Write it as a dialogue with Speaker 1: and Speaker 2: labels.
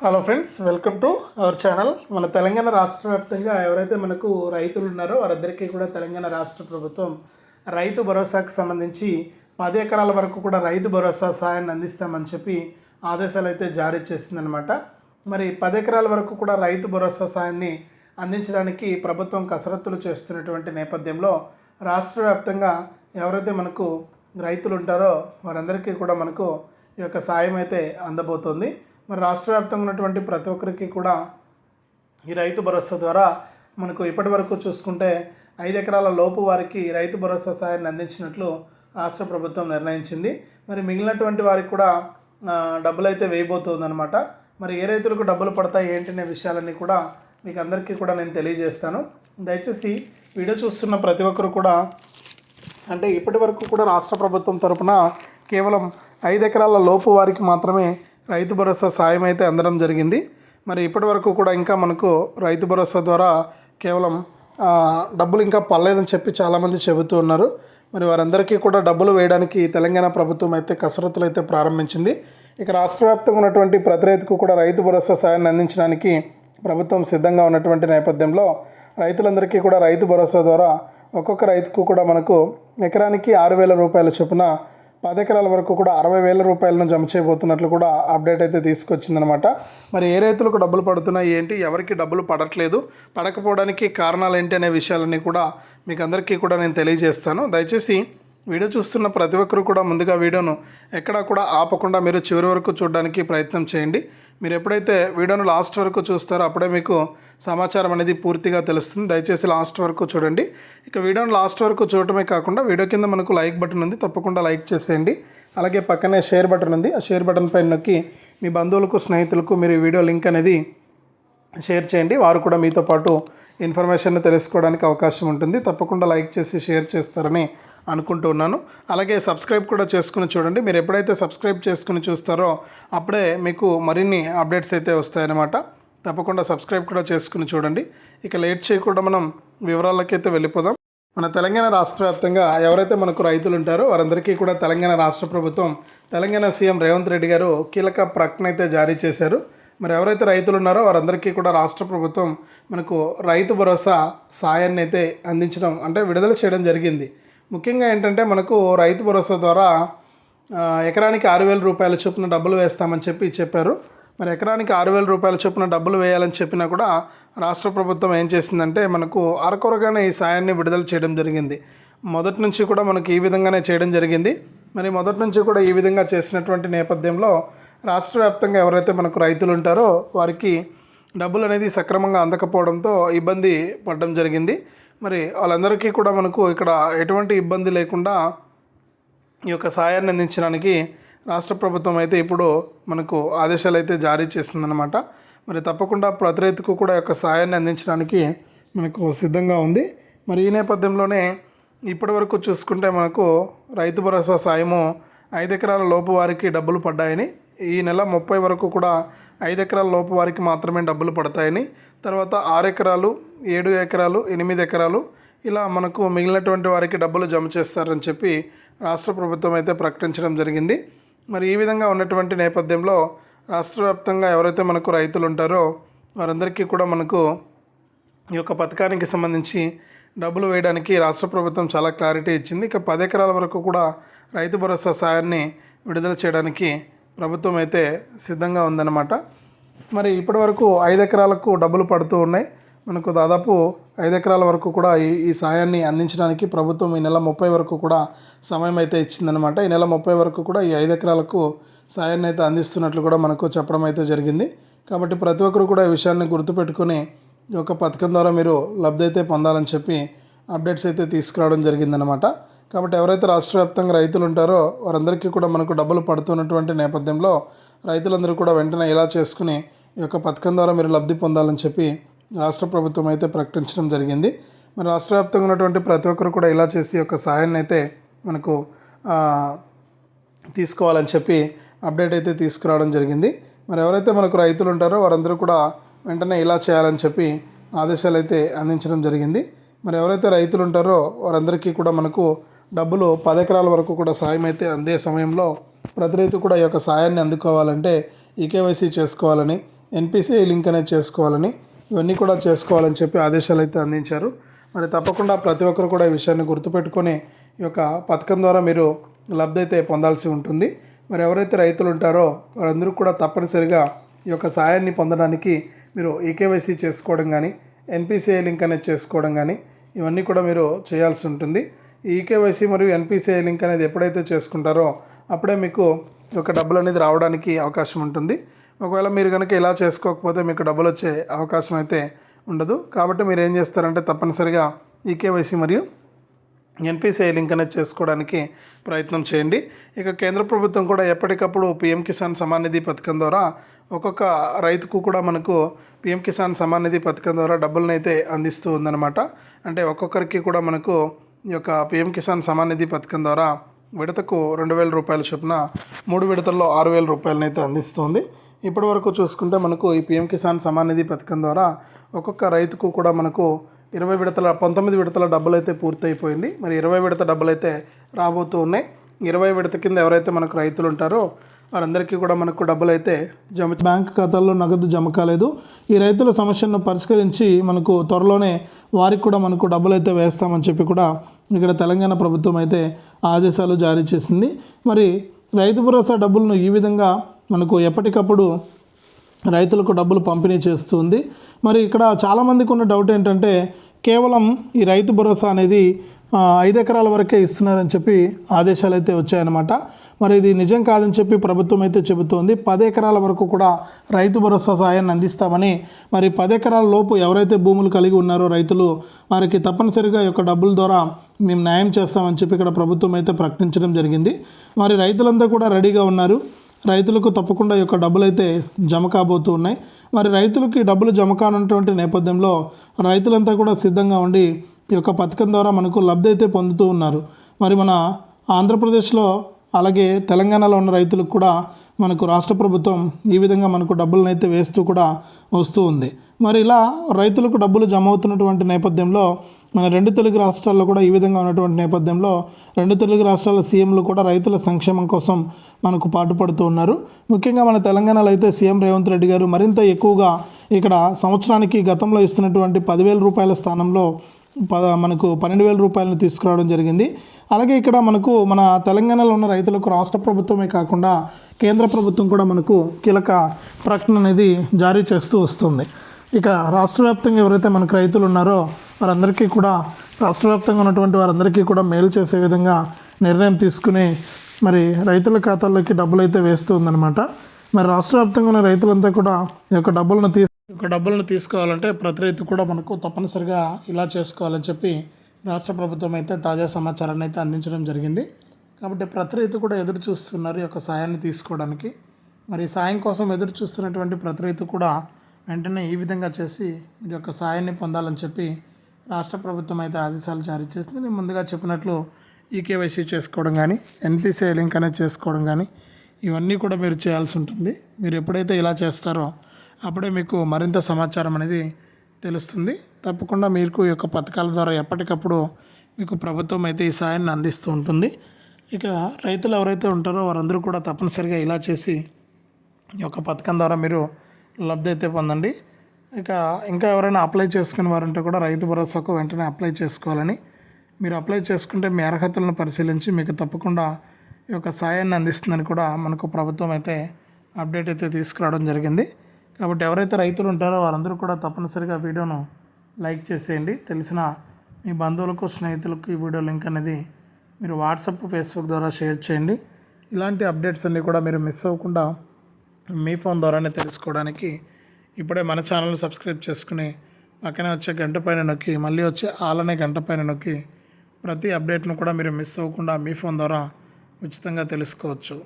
Speaker 1: Hello friends welcome to our channel మన తెలంగాణ రాష్ట్ర వ్యాప్తంగా ఎవరైతే మనకు రైతులు ఉన్నారో వారందరికీ కూడా తెలంగాణ రాష్ట్ర ప్రభుత్వం రైతు భరోసాకు సంబంధించి పది ఎకరాల వరకు కూడా రైతు భరోసా సాయాన్ని అందిస్తామని చెప్పి ఆదేశాలు అయితే జారీ చేసిందనమాట మరి పది ఎకరాల వరకు కూడా రైతు భరోసా సాయాన్ని అందించడానికి ప్రభుత్వం కసరత్తులు చేస్తున్నటువంటి నేపథ్యంలో రాష్ట్ర వ్యాప్తంగా ఎవరైతే మనకు రైతులు ఉంటారో వారందరికీ కూడా మనకు ఈ యొక్క సాయం అయితే అందబోతోంది. మరి రాష్ట్ర వ్యాప్తంగా ఉన్నటువంటి ప్రతి ఒక్కరికి కూడా ఈ రైతు భరోసా ద్వారా మనకు ఇప్పటి వరకు చూసుకుంటే ఐదు ఎకరాల లోపు వారికి రైతు భరోసా సాయాన్ని అందించినట్లు రాష్ట్ర ప్రభుత్వం నిర్ణయించింది. మరి మిగిలినటువంటి వారికి కూడా డబ్బులు అయితే వేయబోతుందన్నమాట. మరి ఏ రైతులకు డబ్బులు పడతాయి ఏంటనే విషయాలన్నీ కూడా మీకు అందరికీ కూడా నేను తెలియజేస్తాను. దయచేసి వీడియో చూస్తున్న ప్రతి ఒక్కరు కూడా అంటే ఇప్పటి వరకు కూడా రాష్ట్ర ప్రభుత్వం తరపున కేవలం ఐదు ఎకరాల లోపు వారికి మాత్రమే రైతు భరోసా సాయం అయితే అందడం జరిగింది. మరి ఇప్పటి వరకు కూడా ఇంకా మనకు రైతు భరోసా ద్వారా కేవలం డబ్బులు ఇంకా పర్లేదని చెప్పి చాలామంది చెబుతూ ఉన్నారు. మరి వారందరికీ కూడా డబ్బులు వేయడానికి తెలంగాణ ప్రభుత్వం అయితే కసరత్తులు అయితే ప్రారంభించింది. ఇక రాష్ట్ర వ్యాప్తంగా ఉన్నటువంటి ప్రతి రైతుకు కూడా రైతు భరోసా సాయాన్ని అందించడానికి ప్రభుత్వం సిద్ధంగా ఉన్నటువంటి నేపథ్యంలో రైతులందరికీ కూడా రైతు భరోసా ద్వారా ఒక్కొక్క రైతుకు కూడా మనకు ఎకరానికి ఆరు వేల రూపాయల చొప్పున పది ఎకరాల వరకు కూడా అరవై వేల రూపాయలను జమ చేయబోతున్నట్లు కూడా అప్డేట్ అయితే తీసుకొచ్చిందనమాట. మరి ఏ రైతులకు డబ్బులు పడుతున్నాయి ఏంటి ఎవరికి డబ్బులు పడట్లేదు పడకపోవడానికి కారణాలు ఏంటి అనే విషయాలన్నీ కూడా మీకు అందరికీ కూడా నేను తెలియజేస్తాను. దయచేసి వీడియో చూస్తున్న ప్రతి ఒక్కరు కూడా ముందుగా వీడియోను ఎక్కడా కూడా ఆపకుండా మీరు చివరి వరకు చూడడానికి ప్రయత్నం చేయండి. మీరు ఎప్పుడైతే వీడియోను లాస్ట్ వరకు చూస్తారో అప్పుడే మీకు సమాచారం అనేది పూర్తిగా తెలుస్తుంది. దయచేసి లాస్ట్ వరకు చూడండి. ఇక వీడియోను లాస్ట్ వరకు చూడటమే కాకుండా వీడియో కింద మనకు లైక్ బటన్ ఉంది. తప్పకుండా లైక్ చేసేయండి. అలాగే పక్కనే షేర్ బటన్ ఉంది. ఆ షేర్ బటన్ పైన నొక్కి మీ బంధువులకు స్నేహితులకు మీరు ఈ వీడియో లింక్ అనేది షేర్ చేయండి. వారు కూడా మీతో పాటు ఇన్ఫర్మేషన్ తెలుసుకోవడానికి అవకాశం ఉంటుంది. తప్పకుండా లైక్ చేసి షేర్ చేస్తారని అనుకుంటూ ఉన్నాను. అలాగే సబ్స్క్రైబ్ కూడా చేసుకుని చూడండి. మీరు ఎప్పుడైతే సబ్స్క్రైబ్ చేసుకుని చూస్తారో అప్పుడే మీకు మరిన్ని అప్డేట్స్ అయితే వస్తాయన్నమాట. తప్పకుండా సబ్స్క్రైబ్ కూడా చేసుకుని చూడండి. ఇక లేట్ చేయకుండా మనం వివరాలకైతే వెళ్ళిపోదాం. మన తెలంగాణ రాష్ట్ర వ్యాప్తంగా ఎవరైతే మనకు రైతులు ఉంటారో వారందరికీ కూడా తెలంగాణ రాష్ట్ర ప్రభుత్వం తెలంగాణ సీఎం రేవంత్ రెడ్డి గారు కీలక ప్రకటన అయితే జారీ చేశారు. మరి ఎవరైతే రైతులు ఉన్నారో వారందరికీ కూడా రాష్ట్ర ప్రభుత్వం మనకు రైతు భరోసా సాయాన్ని అయితే అందించడం అంటే విడుదల చేయడం జరిగింది. ముఖ్యంగా ఏంటంటే మనకు రైతు భరోసా ద్వారా ఎకరానికి ఆరు వేల రూపాయల చొప్పున డబ్బులు వేస్తామని చెప్పి చెప్పారు. మరి ఎకరానికి ఆరు వేల రూపాయల చొప్పున డబ్బులు వేయాలని చెప్పినా కూడా రాష్ట్ర ప్రభుత్వం ఏం చేసిందంటే మనకు అరకొరగానే ఈ సాయాన్ని విడుదల చేయడం జరిగింది. మొదటి నుంచి కూడా మనకు ఈ విధంగానే చేయడం జరిగింది. మరి మొదటి నుంచి కూడా ఈ విధంగా చేసినటువంటి నేపథ్యంలో రాష్ట్ర వ్యాప్తంగా ఎవరైతే మనకు రైతులు ఉంటారో వారికి డబ్బులు అనేది సక్రమంగా అందకపోవడంతో ఇబ్బంది పడడం జరిగింది. మరి వాళ్ళందరికీ కూడా మనకు ఇక్కడ ఎటువంటి ఇబ్బంది లేకుండా ఈ యొక్క సాయాన్ని అందించడానికి రాష్ట్ర ప్రభుత్వం అయితే ఇప్పుడు మనకు ఆదేశాలు అయితే జారీ చేసిందనమాట మరి తప్పకుండా ప్రతి రైతుకు కూడా ఈ యొక్క సాయాన్ని అందించడానికి మనకు సిద్ధంగా ఉంది. మరి ఈ నేపథ్యంలోనే ఇప్పటి వరకు చూసుకుంటే మనకు రైతు భరోసా సాయము ఐదు ఎకరాల లోపు వారికి డబ్బులు పడ్డాయని ఈ నెల ముప్పై వరకు కూడా ఐదు ఎకరాల లోపు వారికి మాత్రమే డబ్బులు పడతాయని తర్వాత ఆరు ఎకరాలు ఏడు ఎకరాలు ఎనిమిది ఎకరాలు ఇలా మనకు మిగిలినటువంటి వారికి డబ్బులు జమ చేస్తారని చెప్పి రాష్ట్ర ప్రభుత్వం అయితే ప్రకటించడం జరిగింది. మరి ఈ విధంగా ఉన్నటువంటి నేపథ్యంలో రాష్ట్ర వ్యాప్తంగా ఎవరైతే మనకు రైతులు ఉంటారో వారందరికీ కూడా మనకు ఈ యొక్క పథకానికి సంబంధించి డబ్బులు వేయడానికి రాష్ట్ర ప్రభుత్వం చాలా క్లారిటీ ఇచ్చింది. ఇక పది ఎకరాల వరకు కూడా రైతు భరోసా సాయాన్ని విడుదల చేయడానికి ప్రభుత్వం అయితే సిద్ధంగా ఉందన్నమాట. మరి ఇప్పటివరకు ఐదు ఎకరాలకు డబ్బులు పడుతూ ఉన్నాయి. మనకు దాదాపు ఐదు ఎకరాల వరకు కూడా ఈ ఈ సాయాన్ని అందించడానికి ప్రభుత్వం ఈ నెల ముప్పై వరకు కూడా సమయం అయితే ఇచ్చిందనమాట ఈ నెల ముప్పై వరకు కూడా ఈ ఐదు ఎకరాలకు సాయాన్ని అయితే అందిస్తున్నట్లు కూడా మనకు చెప్పడం అయితే జరిగింది. కాబట్టి ప్రతి ఒక్కరు కూడా ఈ విషయాన్ని గుర్తుపెట్టుకొని ఈ యొక్క పథకం ద్వారా మీరు లబ్ధి అయితే పొందాలని చెప్పి అప్డేట్స్ అయితే తీసుకురావడం జరిగిందనమాట కాబట్టి ఎవరైతే రాష్ట్ర వ్యాప్తంగా రైతులు ఉంటారో వారందరికీ కూడా మనకు డబ్బులు పడుతున్నటువంటి నేపథ్యంలో రైతులందరూ కూడా వెంటనే ఇలా చేసుకుని ఈ యొక్క పథకం ద్వారా మీరు లబ్ధి పొందాలని చెప్పి రాష్ట్ర ప్రభుత్వం అయితే ప్రకటించడం జరిగింది. మరి రాష్ట్ర వ్యాప్తంగా ఉన్నటువంటి ప్రతి ఒక్కరు కూడా ఇలా చేసి యొక్క సహాయాన్ని అయితే మనకు తీసుకోవాలని చెప్పి అప్డేట్ అయితే తీసుకురావడం జరిగింది. మరి ఎవరైతే మనకు రైతులు ఉంటారో వారందరూ కూడా వెంటనే ఇలా చేయాలని చెప్పి ఆదేశాలు అయితే అందించడం జరిగింది. మరి ఎవరైతే రైతులు ఉంటారో వారందరికీ కూడా మనకు డబ్బులు పది ఎకరాల వరకు కూడా సాయం అయితే అందే సమయంలో ప్రతి రైతు కూడా ఈ యొక్క సాయాన్ని అందుకోవాలంటే ఈకేవైసీ చేసుకోవాలని ఎన్పిసిఐ లింక్ అనేది చేసుకోవాలని ఇవన్నీ కూడా చేసుకోవాలని చెప్పి ఆదేశాలు అయితే అందించారు. మరి తప్పకుండా ప్రతి ఒక్కరు కూడా ఈ విషయాన్ని గుర్తుపెట్టుకొని ఈ యొక్క పథకం ద్వారా మీరు లబ్ధి అయితే పొందాల్సి ఉంటుంది. మరి ఎవరైతే రైతులు ఉంటారో వారందరూ కూడా తప్పనిసరిగా ఈ యొక్క సాయాన్ని పొందడానికి మీరు ఈకేవైసీ చేసుకోవడం కానీ ఎన్పిసిఐ లింక్ అనేది చేసుకోవడం కానీ ఇవన్నీ కూడా మీరు చేయాల్సి ఉంటుంది. ఈకేవైసీ మరియు ఎన్పిసిఐ లింక్ అనేది ఎప్పుడైతే చేసుకుంటారో అప్పుడే మీకు ఒక డబ్బులు అనేది రావడానికి అవకాశం ఉంటుంది. ఒకవేళ మీరు కనుక ఇలా చేసుకోకపోతే మీకు డబ్బులు వచ్చే అవకాశం అయితే ఉండదు. కాబట్టి మీరు ఏం చేస్తారంటే తప్పనిసరిగా ఈకేవైసీ మరియు ఎన్పిసిఐ లింక్ అనేది చేసుకోవడానికి ప్రయత్నం చేయండి. ఇక కేంద్ర ప్రభుత్వం కూడా ఎప్పటికప్పుడు పిఎం కిసాన్ సమాన్ నిధి పథకం ద్వారా ఒక్కొక్క రైతుకు కూడా మనకు పిఎం కిసాన్ సమాన్ నిధి పథకం ద్వారా డబ్బులను అయితే అందిస్తూ ఉందన్నమాట. అంటే ఒక్కొక్కరికి కూడా మనకు ఈ యొక్క పిఎం కిసాన్ సమాన్ నిధి పథకం ద్వారా విడతకు రెండు వేల రూపాయల చొప్పున మూడు విడతల్లో ఆరు వేల రూపాయలనైతే అయితే అందిస్తుంది. ఇప్పటి వరకు చూసుకుంటే మనకు ఈ పిఎం కిసాన్ సమాన్ నిధి పథకం ద్వారా ఒక్కొక్క రైతుకు కూడా మనకు ఇరవై విడతల పంతొమ్మిది విడతల డబ్బులు అయితే పూర్తయిపోయింది. మరి ఇరవై విడత డబ్బులు అయితే రాబోతూ ఉన్నాయి. ఇరవై విడత కింద ఎవరైతే మనకు రైతులు ఉంటారో వారందరికీ కూడా మనకు డబ్బులు అయితే జమ బ్యాంక్ ఖాతాల్లో నగదు జమ కాలేదు. ఈ రైతుల సమస్యను పరిష్కరించి మనకు త్వరలోనే వారికి కూడా మనకు డబ్బులు అయితే వేస్తామని చెప్పి కూడా ఇక్కడ తెలంగాణ ప్రభుత్వం అయితే ఆదేశాలు జారీ చేసింది. మరి రైతు భరోసా డబ్బులను ఈ విధంగా మనకు ఎప్పటికప్పుడు రైతులకు డబ్బులు పంపిణీ చేస్తుంది మరి ఇక్కడ చాలామందికి ఉన్న డౌట్ ఏంటంటే కేవలం ఈ రైతు భరోసా అనేది ఐదు ఎకరాల వరకే ఇస్తున్నారని చెప్పి ఆదేశాలు అయితే వచ్చాయన్నమాట. మరి ఇది నిజం కాదని చెప్పి ప్రభుత్వం అయితే చెబుతోంది. పది ఎకరాల వరకు కూడా రైతు భరోసా సాయాన్ని అందిస్తామని మరి పది ఎకరాల లోపు ఎవరైతే భూములు కలిగి ఉన్నారో రైతులు వారికి తప్పనిసరిగా యొక్క డబ్బుల ద్వారా మేము న్యాయం చేస్తామని చెప్పి ఇక్కడ ప్రభుత్వం అయితే ప్రకటించడం జరిగింది. మరి రైతులంతా కూడా రెడీగా ఉన్నారు. రైతులకు తప్పకుండా యొక్క డబ్బులు అయితే జమ కాబోతూ ఉన్నాయి. మరి రైతులకి డబ్బులు జమ కానున్నటువంటి నేపథ్యంలో రైతులంతా కూడా సిద్ధంగా ఉండి ఈ యొక్క పథకం ద్వారా మనకు లబ్ధి అయితే పొందుతూ ఉన్నారు. మరి మన ఆంధ్రప్రదేశ్లో అలాగే తెలంగాణలో ఉన్న రైతులకు కూడా మనకు రాష్ట్ర ప్రభుత్వం ఈ విధంగా మనకు డబ్బులను అయితే వేస్తూ కూడా వస్తూ ఉంది. మరి ఇలా రైతులకు డబ్బులు జమ అవుతున్నటువంటి నేపథ్యంలో మన రెండు తెలుగు రాష్ట్రాల్లో కూడా ఈ విధంగా ఉన్నటువంటి నేపథ్యంలో రెండు తెలుగు రాష్ట్రాల సీఎంలు కూడా రైతుల సంక్షేమం కోసం మనకు పాటుపడుతూ ఉన్నారు. ముఖ్యంగా మన తెలంగాణలో అయితే సీఎం రేవంత్ రెడ్డి గారు మరింత ఎక్కువగా ఇక్కడ సంవత్సరానికి గతంలో ఇస్తున్నటువంటి పదివేల రూపాయల స్థానంలో పద మనకు పన్నెండు వేల రూపాయలను తీసుకురావడం జరిగింది. అలాగే ఇక్కడ మనకు మన తెలంగాణలో ఉన్న రైతులకు రాష్ట్ర ప్రభుత్వమే కాకుండా కేంద్ర ప్రభుత్వం కూడా మనకు కీలక ప్రకటన అనేది జారీ చేస్తూ వస్తుంది. ఇక రాష్ట్ర వ్యాప్తంగా ఎవరైతే మనకు రైతులు ఉన్నారో వారందరికీ కూడా రాష్ట్ర వ్యాప్తంగా ఉన్నటువంటి వారందరికీ కూడా మేలు చేసే విధంగా నిర్ణయం తీసుకుని మరి రైతుల ఖాతాల్లోకి డబ్బులు అయితే వేస్తూ ఉందన్నమాట. మరి రాష్ట్ర వ్యాప్తంగా ఉన్న రైతులంతా కూడా ఈ యొక్క డబ్బులను తీసు ఒక డబ్బులను తీసుకోవాలంటే ప్రతి రైతు కూడా మనకు తప్పనిసరిగా ఇలా చేసుకోవాలని చెప్పి రాష్ట్ర ప్రభుత్వం అయితే తాజా సమాచారాన్ని అయితే అందించడం జరిగింది. కాబట్టి ప్రతి రైతు కూడా ఎదురు చూస్తున్నారు ఈ యొక్క సాయాన్ని తీసుకోవడానికి. మరి సాయం కోసం ఎదురు చూస్తున్నటువంటి ప్రతి రైతు కూడా వెంటనే ఈ విధంగా చేసి ఈ యొక్క సాయాన్ని పొందాలని చెప్పి రాష్ట్ర ప్రభుత్వం అయితే ఆదేశాలు జారీ చేసింది. నేను ముందుగా చెప్పినట్లు ఈకేవైసీ చేసుకోవడం కానీ ఎన్పిసిఐ లింక్ అనేది చేసుకోవడం కానీ ఇవన్నీ కూడా మీరు చేయాల్సి ఉంటుంది. మీరు ఎప్పుడైతే ఇలా చేస్తారో అప్పుడే మీకు మరింత సమాచారం అనేది తెలుస్తుంది. తప్పకుండా మీకు ఈ యొక్క పథకాల ద్వారా ఎప్పటికప్పుడు మీకు ప్రభుత్వం అయితే ఈ సాయాన్ని అందిస్తూ ఉంటుంది. ఇక రైతులు ఎవరైతే ఉంటారో వారందరూ కూడా తప్పనిసరిగా ఇలా చేసి ఈ యొక్క పథకం ద్వారా మీరు లబ్ధి అయితే పొందండి. ఇక ఇంకా ఎవరైనా అప్లై చేసుకునే వారంటే కూడా రైతు భరోసాకు వెంటనే అప్లై చేసుకోవాలని. మీరు అప్లై చేసుకుంటే మీ అర్హతలను పరిశీలించి మీకు తప్పకుండా ఈ యొక్క సాయాన్ని అందిస్తుందని కూడా మనకు ప్రభుత్వం అయితే అప్డేట్ అయితే తీసుకురావడం జరిగింది. కాబట్టి ఎవరైతే రైతులు ఉంటారో వారందరూ కూడా తప్పనిసరిగా వీడియోను లైక్ చేసేయండి. తెలిసిన మీ బంధువులకు స్నేహితులకు ఈ వీడియో లింక్ అనేది మీరు వాట్సాప్ ఫేస్బుక్ ద్వారా షేర్ చేయండి. ఇలాంటి అప్డేట్స్ అన్నీ కూడా మీరు మిస్ అవ్వకుండా మీ ఫోన్ ద్వారానే తెలుసుకోవడానికి ఇప్పుడే మన ఛానల్ సబ్స్క్రైబ్ చేసుకుని పక్కనే వచ్చే గంట పైన నొక్కి మళ్ళీ వచ్చే ఆలనే గంట పైన నొక్కి ప్రతి అప్డేట్ను కూడా మీరు మిస్ అవ్వకుండా మీ ఫోన్ ద్వారా ఉచితంగా తెలుసుకోవచ్చు.